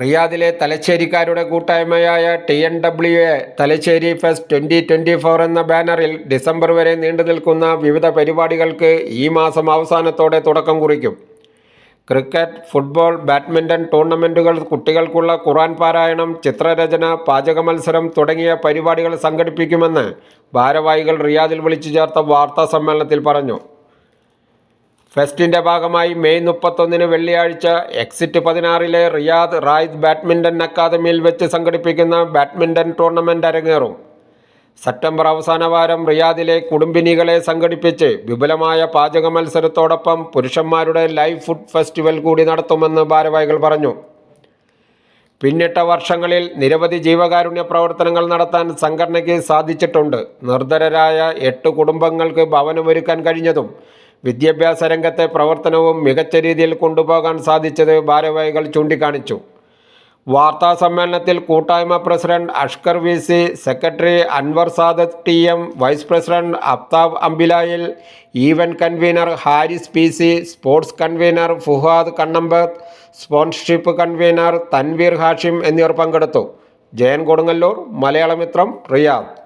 റിയാദിലെ തലശ്ശേരിക്കാരുടെ കൂട്ടായ്മയായ T N W A Thalassery fest twenty twenty four എന്ന ബാനറിൽ ഡിസംബർ വരെ നീണ്ടു നിൽക്കുന്ന വിവിധ പരിപാടികൾക്ക് ഈ മാസം അവസാനത്തോടെ തുടക്കം കുറിക്കും. ക്രിക്കറ്റ് ഫുട്ബോൾ ബാഡ്മിന്റൺ ടൂർണമെന്റുകൾ കുട്ടികൾക്കുള്ള ഖുറാൻ പാരായണം ചിത്രരചന പാചക മത്സരം തുടങ്ങിയ പരിപാടികൾ സംഘടിപ്പിക്കുമെന്ന് ഭാരവാഹികൾ റിയാദിൽ വിളിച്ചു ചേർത്ത വാർത്താ സമ്മേളനത്തിൽ പറഞ്ഞു. ഫെസ്റ്റിന്റെ ഭാഗമായി മെയ് മുപ്പത്തൊന്നിന് വെള്ളിയാഴ്ച എക്സിറ്റ് പതിനാറിലെ റിയാദ് റായിദ് ബാഡ്മിന്റൺ അക്കാദമിയിൽ വെച്ച് സംഘടിപ്പിക്കുന്ന ബാഡ്മിന്റൺ ടൂർണമെന്റ് അരങ്ങേറും. സെപ്റ്റംബർ അവസാന വാരം റിയാദിലെ കുടുംബിനികളെ സംഘടിപ്പിച്ച് വിപുലമായ പാചക മത്സരത്തോടൊപ്പം പുരുഷന്മാരുടെ ലൈവ് ഫുഡ് ഫെസ്റ്റിവൽ കൂടി നടത്തുമെന്ന് ഭാരവാഹികൾ പറഞ്ഞു. പിന്നിട്ട വർഷങ്ങളിൽ നിരവധി ജീവകാരുണ്യ പ്രവർത്തനങ്ങൾ നടത്താൻ സംഘടനയ്ക്ക് സാധിച്ചിട്ടുണ്ട്. നിർധരരായ എട്ട് കുടുംബങ്ങൾക്ക് ഭവനമൊരുക്കാൻ കഴിഞ്ഞതും വിദ്യാഭ്യാസ രംഗത്തെ പ്രവർത്തനവും മികച്ച രീതിയിൽ കൊണ്ടുപോകാൻ സാധിച്ചത് ഭാരവാഹികൾ ചൂണ്ടിക്കാണിച്ചു. വാർത്താ സമ്മേളനത്തിൽ കൂട്ടായ്മ president Ashkar V C secretary Anwar Sadath T M vice president Aftab അംബിലായിൽ event convener Haris P C sports convener Fuhad Kannampath sponsorship convener Tanveer Hashim എന്നിവർ പങ്കെടുത്തു. ജയൻ കൊടുങ്ങല്ലൂർ മലയാളമിത്രം റിയാദ്.